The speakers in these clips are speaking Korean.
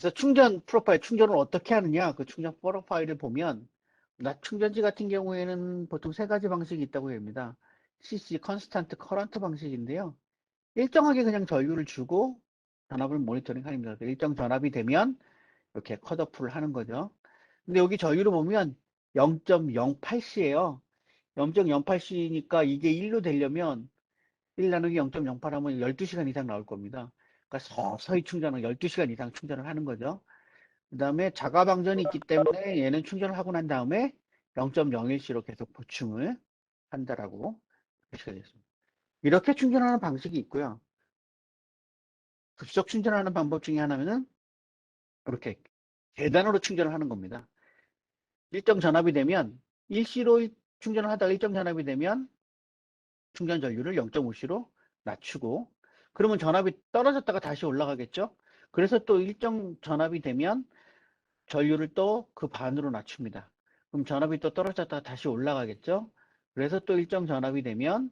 그래서 충전 프로파일, 충전을 어떻게 하느냐, 그 충전 프로파일을 보면, 낮 충전지 같은 경우에는 보통 세 가지 방식이 있다고 합니다. CC, 컨스탄트, 커런트 방식인데요. 일정하게 그냥 전류를 주고 전압을 모니터링 합니다. 일정 전압이 되면 이렇게 컷오프를 하는 거죠. 근데 여기 전류를 보면 0.08C예요. 0.08C니까 이게 1로 되려면 1 나누기 0.08 하면 12시간 이상 나올 겁니다. 그러니까 서서히 충전을 12시간 이상 충전을 하는 거죠. 그 다음에 자가 방전이 있기 때문에 얘는 충전을 하고 난 다음에 0.01C로 계속 보충을 한다라고 표시가 됐습니다. 이렇게 충전하는 방식이 있고요. 급속 충전하는 방법 중에 하나는 이렇게 계단으로 충전을 하는 겁니다. 일정 전압이 되면 1C로 충전을 하다가 일정 전압이 되면 충전 전류를 0.5C로 낮추고 그러면 전압이 떨어졌다가 다시 올라가겠죠. 그래서 또 일정 전압이 되면 전류를 또 그 반으로 낮춥니다. 그럼 전압이 또 떨어졌다가 다시 올라가겠죠. 그래서 또 일정 전압이 되면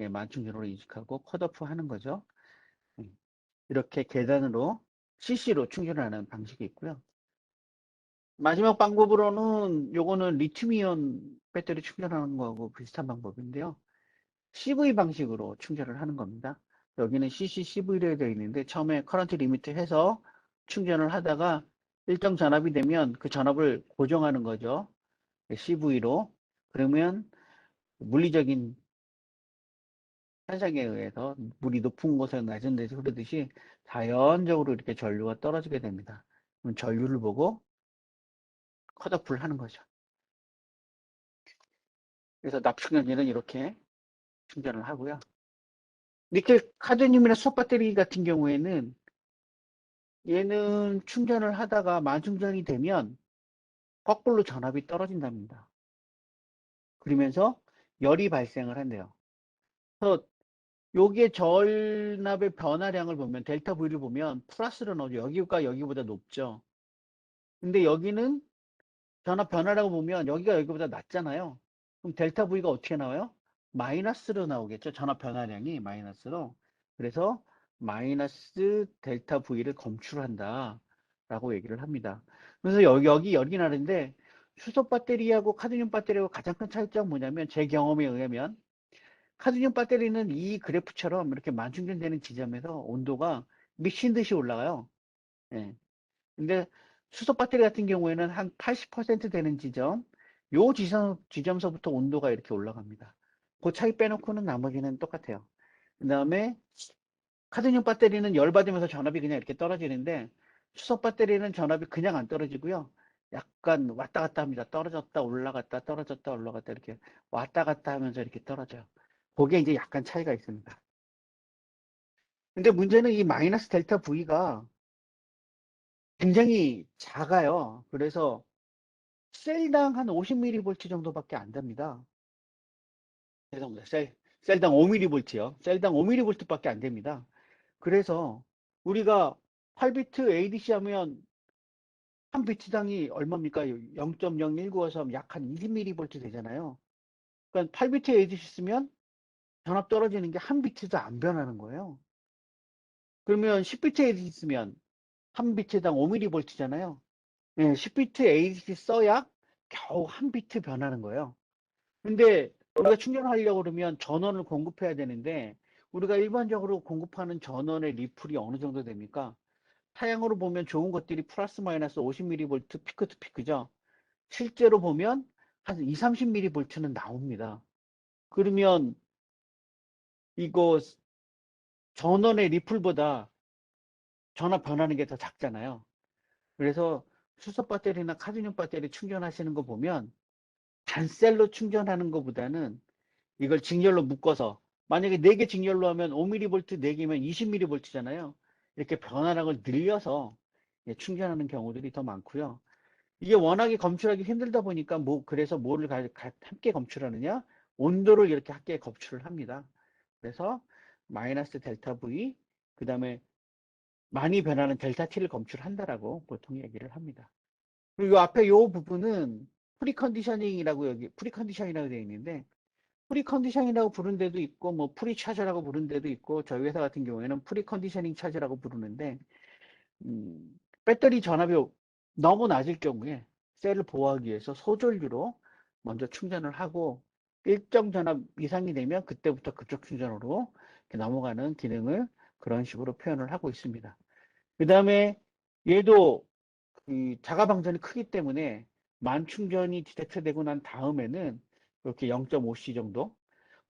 예, 만충전으로 인식하고 컷오프 하는 거죠. 음, 이렇게 계단으로 CC로 충전하는 방식이 있고요. 마지막 방법으로는 요거는 리튬이온 배터리 충전하는 거하고 비슷한 방법인데요. CV 방식으로 충전을 하는 겁니다. 여기는 CC CV로 되어 있는데 처음에 커런트 리미트 해서 충전을 하다가 일정 전압이 되면 그 전압을 고정하는 거죠. CV로. 그러면 물리적인 현상에 의해서 물이 높은 곳에 낮은 데서 흐르듯이 자연적으로 이렇게 전류가 떨어지게 됩니다. 그럼 전류를 보고 컷오프를 하는 거죠. 그래서 납충전지는 이렇게 충전을 하고요. 니켈 카드뮴이나 수소 배터리 같은 경우에는 얘는 충전을 하다가 만충전이 되면 거꾸로 전압이 떨어진답니다. 그러면서 열이 발생을 한대요. 그래서 요게 전압의 변화량을 보면 델타 V를 보면 플러스로 나오죠. 여기가 여기보다 높죠. 근데 여기는 전압 변화라고 보면 여기가 여기보다 낮잖아요. 그럼 델타 V가 어떻게 나와요? 마이너스로 나오겠죠. 전압 변화량이 마이너스로. 그래서 마이너스 델타 V를 검출한다. 라고 얘기를 합니다. 그래서 여기, 여기 열이 나는데 수소 배터리하고 카드뮴 배터리하고 가장 큰 차이점은 뭐냐면 제 경험에 의하면 카드뮴 배터리는 이 그래프처럼 이렇게 만충전되는 지점에서 온도가 미친 듯이 올라가요. 예. 근데 수소 배터리 같은 경우에는 한 80% 되는 지점, 요 지점, 지점서부터 온도가 이렇게 올라갑니다. 그 차이 빼놓고는 나머지는 똑같아요. 그 다음에 카드뮴 배터리는 열받으면서 전압이 그냥 이렇게 떨어지는데 수소 배터리는 전압이 그냥 안 떨어지고요. 약간 왔다 갔다 합니다. 떨어졌다 올라갔다 떨어졌다 올라갔다 이렇게 왔다 갔다 하면서 이렇게 떨어져요. 그게 이제 약간 차이가 있습니다. 근데 문제는 이 마이너스 델타 V가 굉장히 작아요. 그래서 셀당 한 50mV 정도밖에 안 됩니다. 죄송합니다. 셀, 셀당 5mV요. 셀당 5mV밖에 안 됩니다. 그래서 우리가 8비트 ADC 하면 한 비트당이 얼마입니까? 0.0195에서 약한 20mV 되잖아요. 그러니까 8비트 ADC 쓰면 전압 떨어지는 게 한 비트도 안 변하는 거예요. 그러면 10비트 ADC 쓰면 한 비트당 5mV잖아요. 네, 10비트 ADC 써야 겨우 한 비트 변하는 거예요. 근데 우리가 충전하려고 그러면 전원을 공급해야 되는데 우리가 일반적으로 공급하는 전원의 리플이 어느 정도 됩니까? 타양으로 보면 좋은 것들이 플러스 마이너스 50mV 피크 투 피크죠. 실제로 보면 한 2, 30mV는 나옵니다. 그러면 이거 전원의 리플보다 전압 변하는 게 더 작잖아요. 그래서 수소 배터리나 카드뮴 배터리 충전하시는 거 보면 단셀로 충전하는 것보다는 이걸 직렬로 묶어서 만약에 4개 직렬로 하면 5mV 4개면 20mV잖아요. 이렇게 변화량을 늘려서 예, 충전하는 경우들이 더 많고요. 이게 워낙에 검출하기 힘들다 보니까 뭐 그래서 뭐를 함께 검출하느냐? 온도를 이렇게 함께 검출을 합니다. 그래서 마이너스 델타 V 그 다음에 많이 변하는 델타 T를 검출한다라고 보통 얘기를 합니다. 그리고 앞에 요 부분은 프리컨디셔닝이라고 여기 프리컨디션이라고 되어 있는데 프리컨디션이라고 부른 데도 있고 뭐 프리차저라고 부른 데도 있고 저희 회사 같은 경우에는 프리컨디셔닝 차저라고 부르는데 음, 배터리 전압이 너무 낮을 경우에 셀을 보호하기 위해서 소전류로 먼저 충전을 하고 일정 전압 이상이 되면 그때부터 그쪽 충전으로 넘어가는 기능을 그런 식으로 표현을 하고 있습니다. 그 다음에 얘도 그 자가 방전이 크기 때문에 만 충전이 디텍트되고 난 다음에는 이렇게 0.5C 정도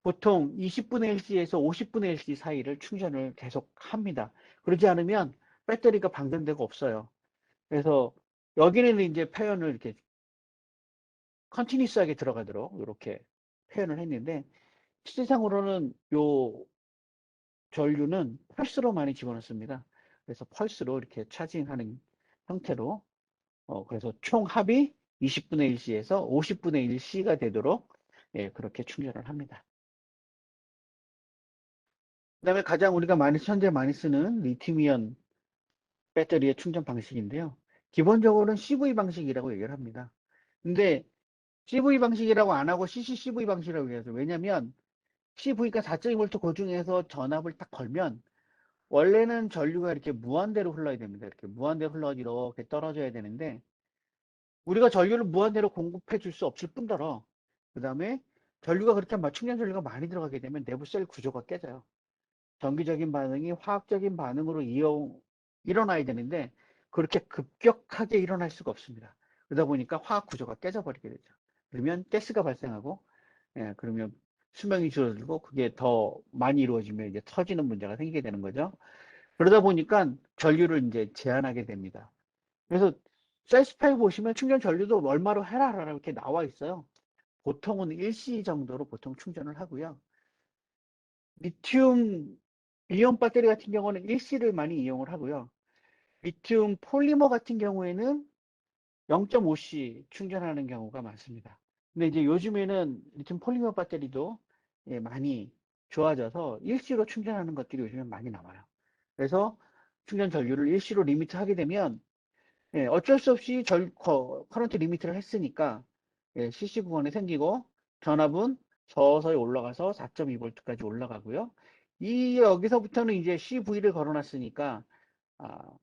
보통 20분의 1C에서 50분의 1C 사이를 충전을 계속 합니다. 그러지 않으면 배터리가 방전되고 없어요. 그래서 여기는 이제 표현을 이렇게 컨티니스하게 들어가도록 이렇게 표현을 했는데 실질상으로는 요 전류는 펄스로 많이 집어넣습니다. 그래서 펄스로 이렇게 차징하는 형태로 어 그래서 총 합이 20분의 1C에서 50분의 1C가 되도록 예, 그렇게 충전을 합니다. 그 다음에 가장 우리가 많이 현재 많이 쓰는 리튬이온 배터리의 충전 방식인데요. 기본적으로는 CV 방식이라고 얘기를 합니다. 근데 CV 방식이라고 안 하고 CCCV 방식이라고 얘기해서 왜냐면 CV가 4.2V 고중에서 전압을 딱 걸면 원래는 전류가 이렇게 무한대로 흘러야 됩니다. 이렇게 무한대로 흘러서 이렇게 떨어져야 되는데 우리가 전류를 무한대로 공급해 줄 수 없을 뿐더러 그 다음에 전류가 그렇게 막 충전 전류가 많이 들어가게 되면 내부 셀 구조가 깨져요. 전기적인 반응이 화학적인 반응으로 이용, 일어나야 되는데 그렇게 급격하게 일어날 수가 없습니다. 그러다 보니까 화학 구조가 깨져버리게 되죠. 그러면 가스가 발생하고 예, 그러면 수명이 줄어들고 그게 더 많이 이루어지면 이제 터지는 문제가 생기게 되는 거죠. 그러다 보니까 전류를 이제 제한하게 됩니다. 그래서 셀스파이 보시면 충전 전류도 얼마로 해라 이렇게 나와 있어요. 보통은 1C 정도로 보통 충전을 하고요. 리튬 이온 배터리 같은 경우는 1C를 많이 이용을 하고요. 리튬 폴리머 같은 경우에는 0.5C 충전하는 경우가 많습니다. 근데 이제 요즘에는 리튬 폴리머 배터리도 예, 많이 좋아져서 1C로 충전하는 것들이 요즘에 많이 나와요. 그래서 충전 전류를 1C로 리미트 하게 되면 예, 어쩔 수 없이 절, 커, 커런트 리미트를 했으니까 예, CC 구간에 생기고 전압은 서서히 올라가서 4.2V까지 올라가고요. 이 여기서부터는 이제 CV를 걸어놨으니까 아,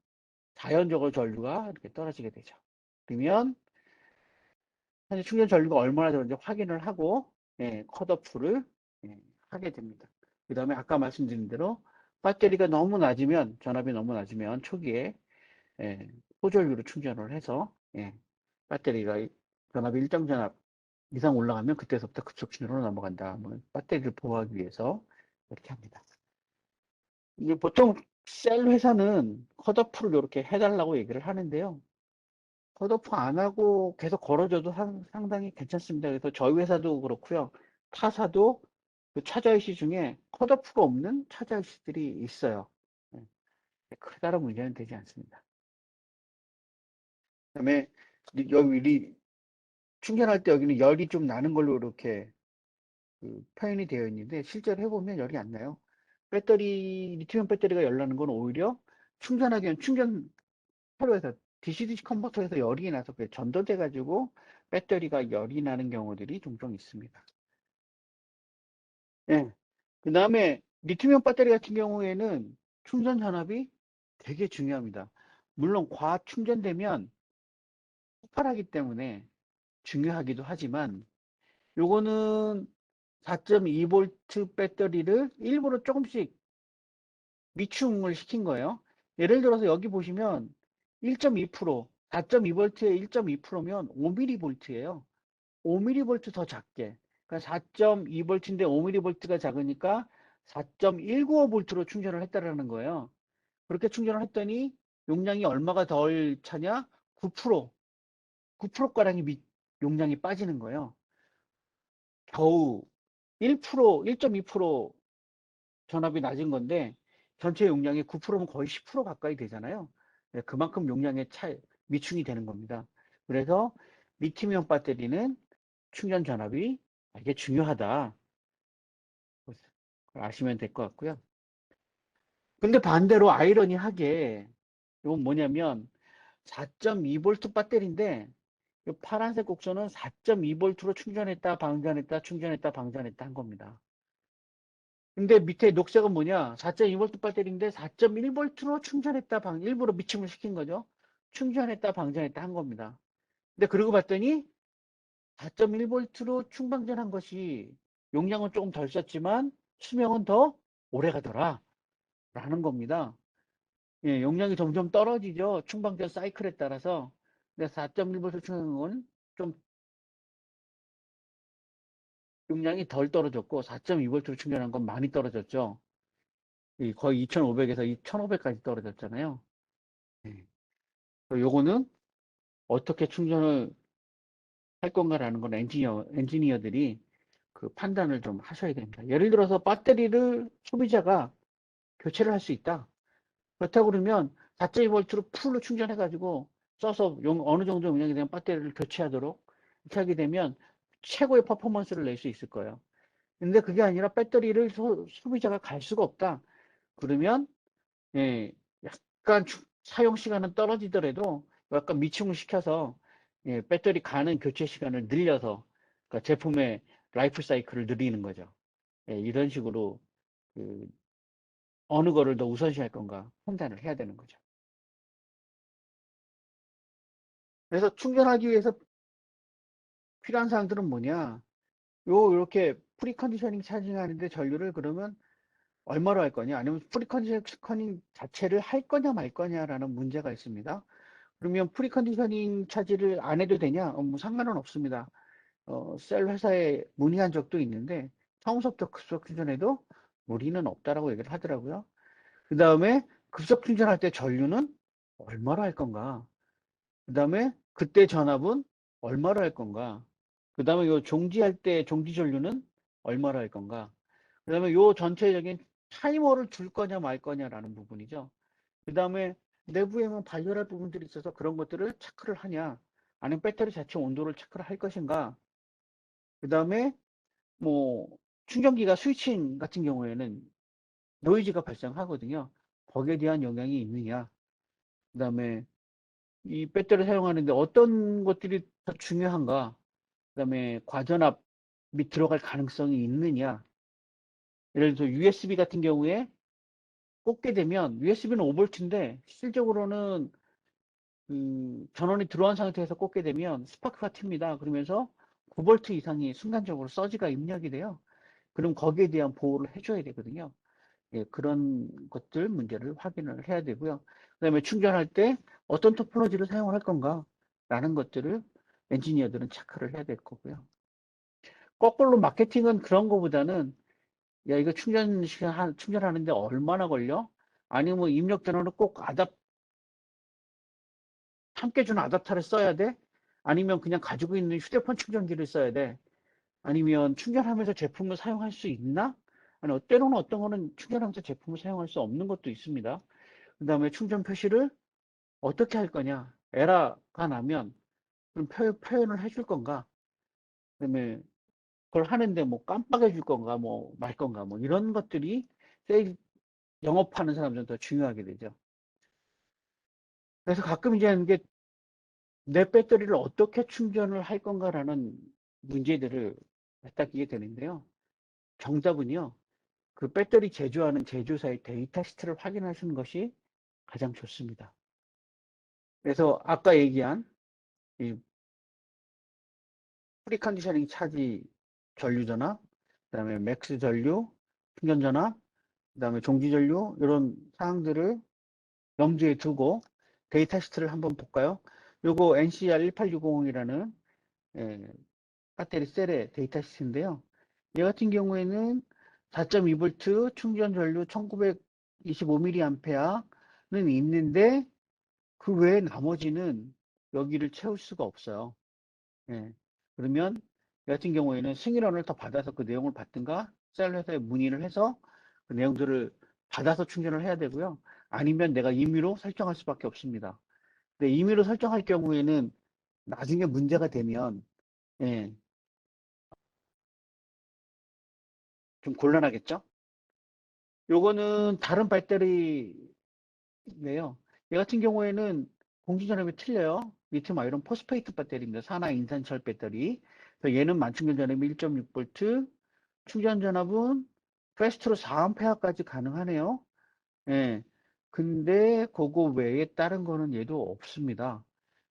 자연적으로 전류가 이렇게 떨어지게 되죠. 그러면 현재 충전 전류가 얼마나 되는지 확인을 하고 예, 컷오프를 예, 하게 됩니다. 그 다음에 아까 말씀드린 대로 배터리가 너무 낮으면 전압이 너무 낮으면 초기에 예, 호전류로 충전을 해서 예, 배터리가 전압이 일정 전압 이상 올라가면 그때서부터 급속 충전으로 넘어간다. 뭐 배터리를 보호하기 위해서 이렇게 합니다. 이게 보통 셀 회사는 컷오프를 이렇게 해달라고 얘기를 하는데요. 컷오프 안 하고 계속 걸어줘도 상, 상당히 괜찮습니다. 그래서 저희 회사도 그렇고요. 타사도 그 차저이시 중에 컷오프가 없는 차저이시들이 있어요. 네. 크다란 문제는 되지 않습니다. 그 다음에 여기 충전할 때 여기는 열이 좀 나는 걸로 이렇게 그 표현이 되어 있는데 실제로 해보면 열이 안 나요. 배터리 리튬 배터리가 열 나는 건 오히려 충전하기 엔 충전 회로에서 DC-DC 컨버터에서 열이 나서 그게 전도돼 가지고 배터리가 열이 나는 경우들이 종종 있습니다. 예. 그 다음에 리튬이온 배터리 같은 경우에는 충전 전압이 되게 중요합니다. 물론 과 충전되면 폭발하기 때문에 중요하기도 하지만 요거는 4.2V 배터리를 일부러 조금씩 미충을 시킨 거예요. 예를 들어서 여기 보시면 1.2% 4.2V에 1.2%면 5mV예요. 5mV 더 작게. 그러니까 4.2V인데 5mV가 작으니까 4.195V로 충전을 했다라는 거예요. 그렇게 충전을 했더니 용량이 얼마가 덜 차냐? 9% 9%가량이 용량이 빠지는 거예요. 겨우 1%, 1.2% 전압이 낮은 건데 전체 용량의 9%면 거의 10% 가까이 되잖아요. 네, 그만큼 용량의 차 미충이 되는 겁니다. 그래서 리튬이온 배터리는 충전 전압이 되게 중요하다. 아시면 될 것 같고요. 근데 반대로 아이러니하게 이건 뭐냐면 4.2V 배터리인데 이 파란색 곡선은 4.2V로 충전했다, 방전했다, 충전했다, 방전했다 한 겁니다. 근데 밑에 녹색은 뭐냐? 4.2V 배터리인데 4.1V로 충전했다, 방, 일부러 미침을 시킨 거죠. 충전했다 방전했다 한 겁니다. 근데 그러고 봤더니 4.1V로 충방전한 것이 용량은 조금 덜 썼지만 수명은 더 오래 가더라 라는 겁니다. 예, 용량이 점점 떨어지죠. 충방전 사이클에 따라서. 근데 4.1V 충전은 좀 용량이 덜 떨어졌고 4.2V로 충전한 건 많이 떨어졌죠. 이 거의 2500에서 2500까지 떨어졌잖아요. 예. 요거는 어떻게 충전을 할 건가라는 건 엔지니어, 엔지니어들이 그 판단을 좀 하셔야 됩니다. 예를 들어서 배터리를 소비자가 교체를 할 수 있다. 그렇다고 그러면 4.2V로 풀로 충전해가지고 써서 용, 어느 정도 용량이 되면 배터리를 교체하도록 이렇게 하게 되면 최고의 퍼포먼스를 낼 수 있을 거예요. 근데 그게 아니라 배터리를 소, 비자가 갈 수가 없다. 그러면 예, 약간 주- 사용 시간은 떨어지더라도 약간 미충을 시켜서 예, 배터리 가는 교체 시간을 늘려서 그러니까 제품의 라이프 사이클을 늘리는 거죠. 예, 이런 식으로 그 어느 거를 더 우선시할 건가 판단을 해야 되는 거죠. 그래서 충전하기 위해서 필요한 사항들은 뭐냐? 요 이렇게 프리컨디셔닝 차징 하는데 전류를 그러면 얼마로 할 거냐? 아니면 프리컨디셔닝 자체를 할 거냐 말 거냐라는 문제가 있습니다. 그러면 프리컨디셔닝 차지를 안 해도 되냐? 어, 뭐 상관은 없습니다. 어, 셀 회사에 문의한 적도 있는데 처음부터 급속 충전해도 무리는 없다라고 얘기를 하더라고요. 그 다음에 급속 충전할 때 전류는 얼마로 할 건가? 그 다음에 그때 전압은 얼마로 할 건가? 그 다음에 요 종지할 때 종지 전류는 얼마로 할 건가? 그 다음에 요 전체적인 타이머를 줄 거냐 말 거냐라는 부분이죠. 그 다음에 내부에만 발열할 부분들이 있어서 그런 것들을 체크를 하냐? 아니면 배터리 자체 온도를 체크를 할 것인가? 그 다음에 뭐 충전기가 스위칭 같은 경우에는 노이즈가 발생하거든요. 거기에 대한 영향이 있느냐. 그 다음에 이 배터리 사용하는데 어떤 것들이 더 중요한가. 그 다음에 과전압이 들어갈 가능성이 있느냐. 예를 들어서 USB 같은 경우에 꽂게 되면 USB는 5V인데 실질적으로는 그 전원이 들어온 상태에서 꽂게 되면 스파크가 튑니다. 그러면서 9V 이상이 순간적으로 서지가 입력이 돼요. 그럼 거기에 대한 보호를 해줘야 되거든요. 예, 그런 것들 문제를 확인을 해야 되고요. 그 다음에 충전할 때 어떤 토포로지를 사용을 할 건가 라는 것들을 엔지니어들은 체크를 해야 될 거고요. 거꾸로 마케팅은 그런 거보다는 야 이거 충전 시간 한- 충전하는데 얼마나 걸려? 아니면 뭐 입력 전원을 꼭 아답 함께 준 아답터를 써야 돼? 아니면 그냥 가지고 있는 휴대폰 충전기를 써야 돼? 아니면 충전하면서 제품을 사용할 수 있나? 아니, 때로는 어떤 거는 충전하면서 제품을 사용할 수 없는 것도 있습니다. 그 다음에 충전 표시를 어떻게 할 거냐? 에러가 나면 그럼 표, 표현을 해줄 건가? 그 다음에 그걸 하는데 뭐 깜빡해 줄 건가? 뭐 말 건가? 뭐 이런 것들이 세일, 영업하는 사람들은 더 중요하게 되죠. 그래서 가끔 이제 이게 내 배터리를 어떻게 충전을 할 건가라는 문제들을 갖다끼게 되는데요. 정답은요. 그 배터리 제조하는 제조사의 데이터 시트를 확인하시는 것이 가장 좋습니다. 그래서 아까 얘기한 이 프리컨디셔닝 차지 전류 전압, 그다음에 맥스 전류, 충전 전압, 그다음에 종지 전류 이런 사항들을 염두에 두고 데이터 시트를 한번 볼까요? 요거 NCR 1860이라는 예, 배터리 셀의 데이터 시트인데요. 얘 같은 경우에는 4.2V 충전 전류 1925mAh는 있는데 그 외에 나머지는 여기를 채울 수가 없어요. 예. 그러면 이 같은 경우에는 승인원을 더 받아서 그 내용을 받든가 셀 회사에 문의를 해서 그 내용들을 받아서 충전을 해야 되고요. 아니면 내가 임의로 설정할 수밖에 없습니다. 근데 임의로 설정할 경우에는 나중에 문제가 되면 예, 좀 곤란하겠죠? 요거는 다른 배터리네요. 얘 같은 경우에는 공기전압이 틀려요. 리튬 아이론 포스페이트 배터리입니다. 산화 인산철 배터리. 그래서 얘는 만충전 전압이 1.6V, 충전 전압은 패스트로 4A까지 가능하네요. 예. 근데 그거 외에 다른 거는 얘도 없습니다.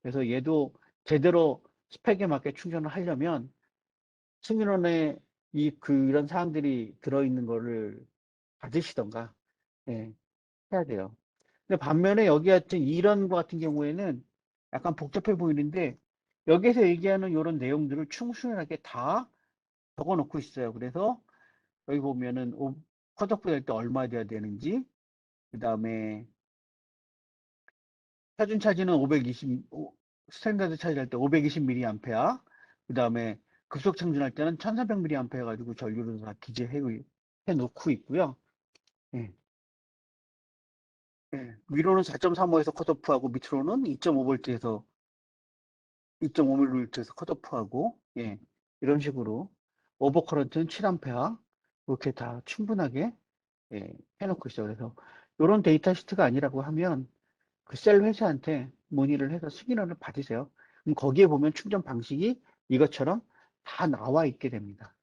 그래서 얘도 제대로 스펙에 맞게 충전을 하려면 승인원에 이 그런 사항들이 들어있는 거를 받으시던가 예, 해야 돼요. 근데 반면에 여기 같은 이런 거 같은 경우에는 약간 복잡해 보이는데 여기서 얘기하는 이런 내용들을 충분하게 다 적어 놓고 있어요. 그래서 여기 보면은 오- 컷오프 될 때 얼마 돼야 되는지 그 다음에 표준 차지는 520 오- 스탠다드 차지할 때 520mAh 그 다음에 급속 청진할 때는 1300mAh 해가지고 전류를 다 기재해 해 놓고 있고요. 예. 예, 위로는 4.35에서 컷오프하고 밑으로는 2.5V에서 2.5mV에서 컷오프하고 예, 이런 식으로 오버커런트는 7A 이렇게 다 충분하게 예, 해놓고 있어요. 그래서 이런 데이터 시트가 아니라고 하면 그 셀 회사한테 문의를 해서 승인원을 받으세요. 그럼 거기에 보면 충전 방식이 이것처럼 다 나와 있게 됩니다.